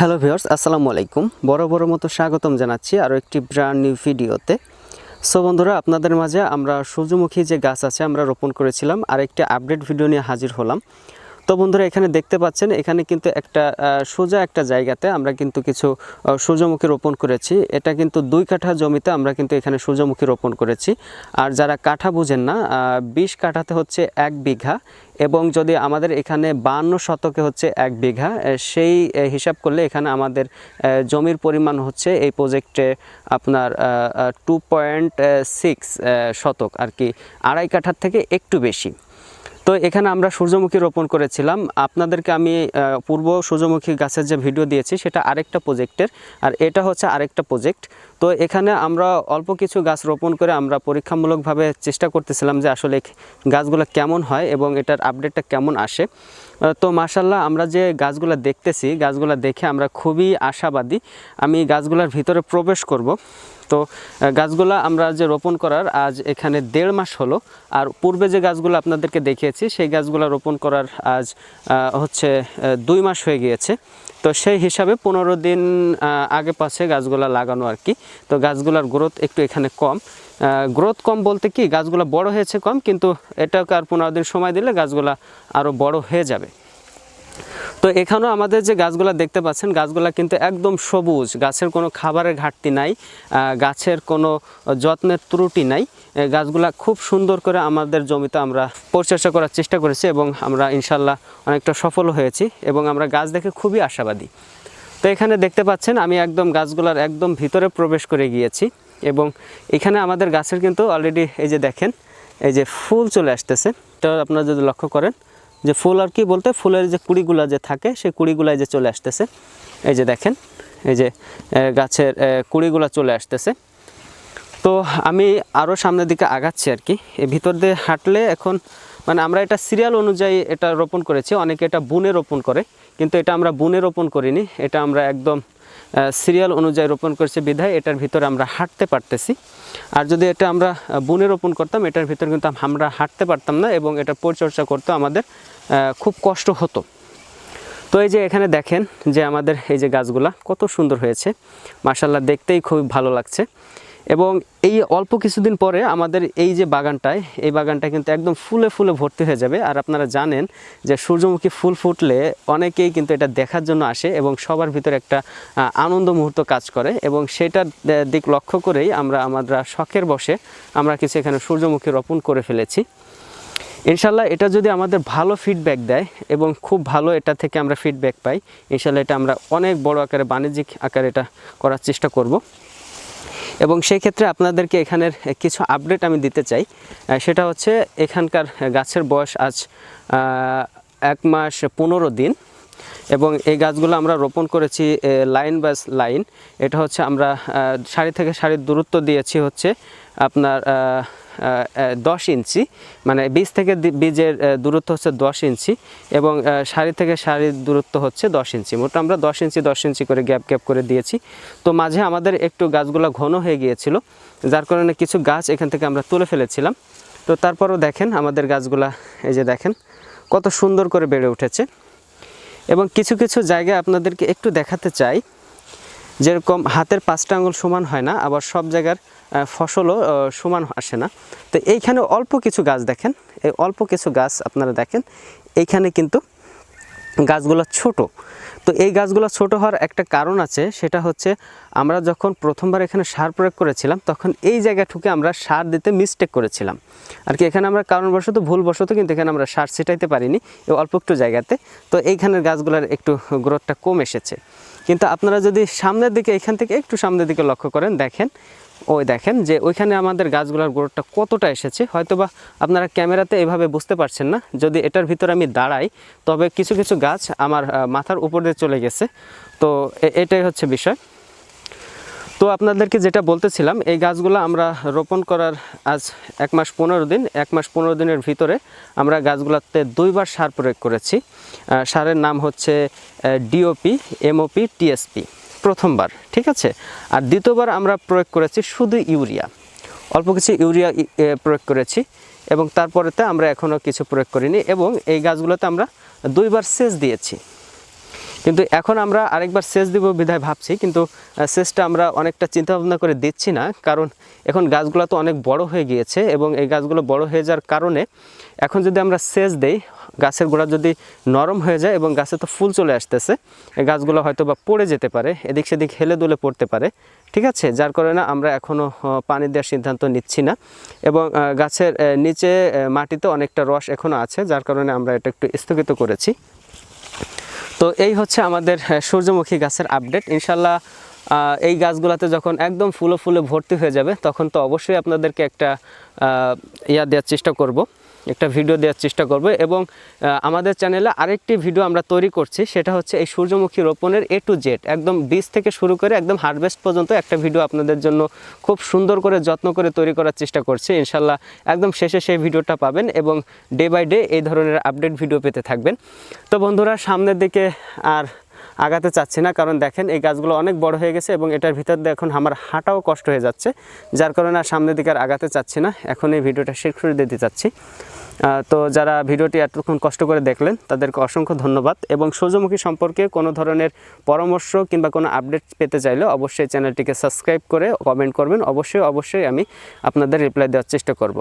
Hello viewers আসসালামু আলাইকুম। বড় বড় মতো স্বাগতম জানাচ্ছি আরও একটি ব্র্যান্ড নিউ ভিডিওতে সো বন্ধুরা, আপনাদের মাঝে আমরা সূর্যমুখী যে গাছ আছে আমরা রোপণ করেছিলাম আর একটি আপডেট ভিডিও নিয়ে হাজির হলাম। তো বন্ধুরা, এখানে দেখতে পাচ্ছেন, এখানে কিন্তু একটা সোজা একটা জায়গাতে আমরা কিন্তু কিছু সূর্যমুখী রোপণ করেছি। এটা কিন্তু দুই কাঠা জমিতে আমরা কিন্তু এখানে সূর্যমুখী রোপণ করেছি। আর যারা কাঠা বুঝেন না বিশ কাঠাতে হচ্ছে এক বিঘা এবং যদি আমাদের এখানে বান্ন শতকে হচ্ছে এক বিঘা সেই হিসাব করলে এখানে আমাদের জমির পরিমাণ হচ্ছে এই প্রজেক্টে আপনার টু পয়েন্ট সিক্স শতক আর কি। আড়াই কাঠার থেকে একটু বেশি। তো এখানে আমরা সূর্যমুখী রোপণ করেছিলাম। আপনাদেরকে আমি পূর্ব সূর্যমুখী গাছের যে ভিডিও দিয়েছি, সেটা আরেকটা প্রজেক্টের, আর এটা হচ্ছে আরেকটা প্রজেক্ট। তো এখানে আমরা অল্প কিছু গাছ রোপণ করে আমরা পরীক্ষামূলকভাবে চেষ্টা করতেছিলাম যে আসলে গাছগুলো কেমন হয় এবং এটার আপডেটটা কেমন আসে। তো মাসাল্লাহ আমরা যে গাছগুলো দেখতেছি, গাছগুলো দেখে আমরা খুবই আশাবাদী। আমি গাছগুলোর ভিতরে প্রবেশ করব। তো গাছগুলা আমরা যে রোপণ করার আজ এখানে দেড় মাস হলো। আর পূর্বে যে গাছগুলো আপনাদেরকে দেখিয়েছি, সেই গাছগুলো রোপণ করার আজ হচ্ছে দুই মাস হয়ে গিয়েছে। তো সেই হিসাবে পনেরো দিন আগে পাশে গাছগুলা লাগানো আর কি। তো গাছগুলোর গ্রোথ একটু এখানে কম। গ্রোথ কম বলতে কি, গাছগুলো বড় হয়েছে কম, কিন্তু এটাকে আর পনেরো দিন সময় দিলে গাছগুলা আরও বড় হয়ে যাবে। তো এখানেও আমাদের যে গাছগুলা দেখতে পাচ্ছেন, গাছগুলা কিন্তু একদম সবুজ, গাছের কোনো খাবারের ঘাটতি নাই গাছের কোনো যত্নের ত্রুটি নাই। গাছগুলা খুব সুন্দর করে আমাদের জমিতে আমরা পরিচর্যা করার চেষ্টা করেছি এবং আমরা ইনশাল্লাহ অনেকটা সফল হয়েছি এবং আমরা গাছ দেখে খুবই আশাবাদী। তো এখানে দেখতে পাচ্ছেন, আমি একদম গাছগুলার একদম ভিতরে প্রবেশ করে গিয়েছি। এবং এখানে আমাদের গাছের কিন্তু অলরেডি এই যে দেখেন, এই যে ফুল চলে আসতেছে। এটা আপনারা যদি লক্ষ্য করেন, যে ফুল আর কি বলতে, ফুলের যে কুড়িগুলা যে থাকে, সেই কুড়িগুলা যে চলে আসতেছে। এই যে দেখেন, এই যে গাছের কুড়িগুলা চলে আসতেছে। তো আমি আরও সামনের দিকে আগাচ্ছি আর কি। ভিতর দিয়ে হাঁটলে এখন মানে আমরা এটা সিরিয়াল অনুযায়ী এটা রোপণ করেছি, অনেকে এটা বুনে রোপণ করে। কিন্তু এটা আমরা বুনে রোপণ করিনি, এটা আমরা একদম সিরিয়াল অনুযায়ী রোপণ করেছি বিধায়, এটার ভিতরে আমরা হাঁটতে পারতেছি। আর যদি এটা আমরা বুনে রোপণ করতাম, এটার ভিতরে কিন্তু আমরা হাঁটতে পারতাম না এবং এটা পরিচর্যা করতে আমাদের খুব কষ্ট হতো। তো এই যে এখানে দেখেন যে আমাদের এই যে গাছগুলা কত সুন্দর হয়েছে। মার্শাল্লাহ দেখতেই খুব ভালো লাগছে। এবং এই অল্প কিছুদিন পরে আমাদের এই যে বাগানটায়, এই বাগানটা কিন্তু একদম ফুলে ফুলে ভর্তি হয়ে যাবে। আর আপনারা জানেন যে সূর্যমুখী ফুল ফুটলে অনেকেই কিন্তু এটা দেখার জন্য আসে এবং সবার ভিতরে একটা আনন্দ মুহূর্ত কাজ করে এবং সেটার দিক লক্ষ্য করেই আমরা আমরা শখের বসে আমরা কিছু এখানে সূর্যমুখী রোপণ করে ফেলেছি। ইনশাল্লাহ এটা যদি আমাদের ভালো ফিডব্যাক দেয় এবং খুব ভালো এটা থেকে আমরা ফিডব্যাক পাই, ইনশাল্লাহ এটা আমরা অনেক বড় আকারে বাণিজ্যিক আকারে এটা করার চেষ্টা করব। এবং সেই ক্ষেত্রে আপনাদেরকে এখানের কিছু আপডেট আমি দিতে চাই। সেটা হচ্ছে এখানকার গাছের বয়স আজ এক মাস পনেরো দিন এবং এই গাছগুলো আমরা রোপণ করেছি লাইন বাস লাইন এটা হচ্ছে আমরা সারি থেকে সারির দূরত্ব দিয়েছি হচ্ছে আপনার দশ ইঞ্চি মানে বীজ থেকে বীজের দূরত্ব হচ্ছে দশ ইঞ্চি এবং সারি থেকে সারির দূরত্ব হচ্ছে দশ ইঞ্চি। মোট আমরা দশ ইঞ্চি দশ ইঞ্চি করে গ্যাপ গ্যাপ করে দিয়েছি। তো মাঝে আমাদের একটু গাছগুলো ঘন হয়ে গিয়েছিল, যার কারণে কিছু গাছ এখান থেকে আমরা তুলে ফেলেছিলাম। তো তারপরও দেখেন আমাদের গাছগুলা, এই যে দেখেন, কত সুন্দর করে বেড়ে উঠেছে। এবং কিছু কিছু জায়গায় আপনাদেরকে একটু দেখাতে চাই। যেরকম হাতের পাঁচটা আঙুল সমান হয় না, আবার সব জায়গার ফসলও সমান আসে না। তো এইখানে অল্প কিছু গাছ দেখেন, এই অল্প কিছু গাছ আপনারা দেখেন, এইখানে কিন্তু গাছগুলো ছোট। তো এই গাছগুলো ছোট হওয়ার একটা কারণ আছে, সেটা হচ্ছে আমরা যখন প্রথমবার এখানে সার প্রয়োগ করেছিলাম, তখন এই জায়গা ঠুকে আমরা সার দিতে মিস্টেক করেছিলাম। আর কি, এখানে আমরা কারণবশত, ভুলবশত কিন্তু এখানে আমরা সার ছিটাইতে পারিনি অল্প একটু জায়গাতে। তো এইখানের গাছগুলোর একটু গ্রোথটা কম এসেছে। কিন্তু আপনারা যদি সামনের দিকে, এখান থেকে একটু সামনের দিকে লক্ষ্য করেন, দেখেন, ওই দেখেন যে ওইখানে আমাদের গাছগুলোর গ্রোথটা কতটা এসেছে। হয়তোবা আপনারা ক্যামেরাতে এভাবে বুঝতে পারছেন না, যদি এটার ভিতরে আমি দাঁড়াই, তবে কিছু কিছু গাছ আমার মাথার উপর দিয়ে চলে গেছে। তো এটাই হচ্ছে বিষয়। তো আপনাদেরকে যেটা বলতেছিলাম, এই গাছগুলো আমরা রোপণ করার আজ এক মাস পনেরো দিন, এক মাস পনেরো দিনের ভিতরে আমরা গাছগুলোতে দুইবার সার প্রয়োগ করেছি। সারের নাম হচ্ছে ডিওপি এমওপি টিএসপি প্রথমবার, ঠিক আছে? আর দ্বিতীয়বার আমরা প্রয়োগ করেছি শুধু ইউরিয়া। অল্প কিছু ইউরিয়া প্রয়োগ করেছি এবং তারপরেতে আমরা এখনও কিছু প্রয়োগ করিনি এবং এই গাছগুলোতে আমরা দুইবার সেচ দিয়েছি। কিন্তু এখন আমরা আরেকবার সেচ দিব বিধায় ভাবছি, কিন্তু সেচটা আমরা অনেকটা চিন্তা ভাবনা করে দিচ্ছি না, কারণ এখন গাছগুলো তো অনেক বড় হয়ে গিয়েছে এবং এই গাছগুলো বড় হয়ে যাওয়ার কারণে এখন যদি আমরা সেচ দেই, গাছের গোড়া যদি নরম হয়ে যায় এবং গাছে তো ফুল চলে আসতেছে, এই গাছগুলো হয়তো বা পড়ে যেতে পারে, এদিক সেদিক হেলে দুলে পড়তে পারে, ঠিক আছে? যার কারণে আমরা এখনও পানি দেওয়ার সিদ্ধান্ত নিচ্ছি না এবং গাছের নিচে মাটিতে অনেকটা রস এখনও আছে, যার কারণে আমরা এটা একটু স্থগিত করেছি। তো এই হচ্ছে আমাদের সূর্যমুখী গাছের আপডেট ইনশাল্লাহ এই গাছগুলোতে যখন একদম ফুলে ফুলে ভর্তি হয়ে যাবে, তখন তো অবশ্যই আপনাদেরকে একটা ইয়া দেওয়ার চেষ্টা করব। একটা ভিডিও দেওয়ার চেষ্টা করব এবং আমাদের চ্যানেলে আরেকটি ভিডিও আমরা তৈরি করছি, সেটা হচ্ছে এই সূর্যমুখী রোপণের এ টু জেড একদম বীজ থেকে শুরু করে একদম হারভেস্ট পর্যন্ত একটা ভিডিও আপনাদের জন্য খুব সুন্দর করে, যত্ন করে তৈরি করার চেষ্টা করছি। ইনশাল্লাহ একদম শেষে সেই ভিডিওটা পাবেন এবং ডে বাই ডে এই ধরনের আপডেট ভিডিও পেতে থাকবেন। তো বন্ধুরা, সামনের দিকে আর আগাতে চাচ্ছি না, কারণ দেখেন এই গাছগুলো অনেক বড় হয়ে গেছে এবং এটার ভিতর দিয়ে এখন আমার হাঁটাও কষ্ট হয়ে যাচ্ছে, যার কারণে আর সামনের দিকে আর আগাতে চাচ্ছি না। এখন এই ভিডিওটা শেষ করে দিতে চাচ্ছি। তো যারা ভিডিওটি এতক্ষণ কষ্ট করে দেখলেন, তাদেরকে অসংখ্য ধন্যবাদ এবং সূর্যমুখী সম্পর্কে কোনো ধরনের পরামর্শ কিংবা কোনো আপডেট পেতে চাইলে অবশ্যই চ্যানেলটিকে সাবস্ক্রাইব করে কমেন্ট করবেন। অবশ্যই অবশ্যই আমি আপনাদের রিপ্লাই দেওয়ার চেষ্টা করব।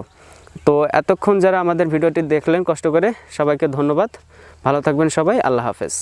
তো এতক্ষণ যারা আমাদের ভিডিওটি দেখলেন কষ্ট করে সবাইকে ধন্যবাদ। ভালো থাকবেন সবাই। আল্লাহ হাফেজ।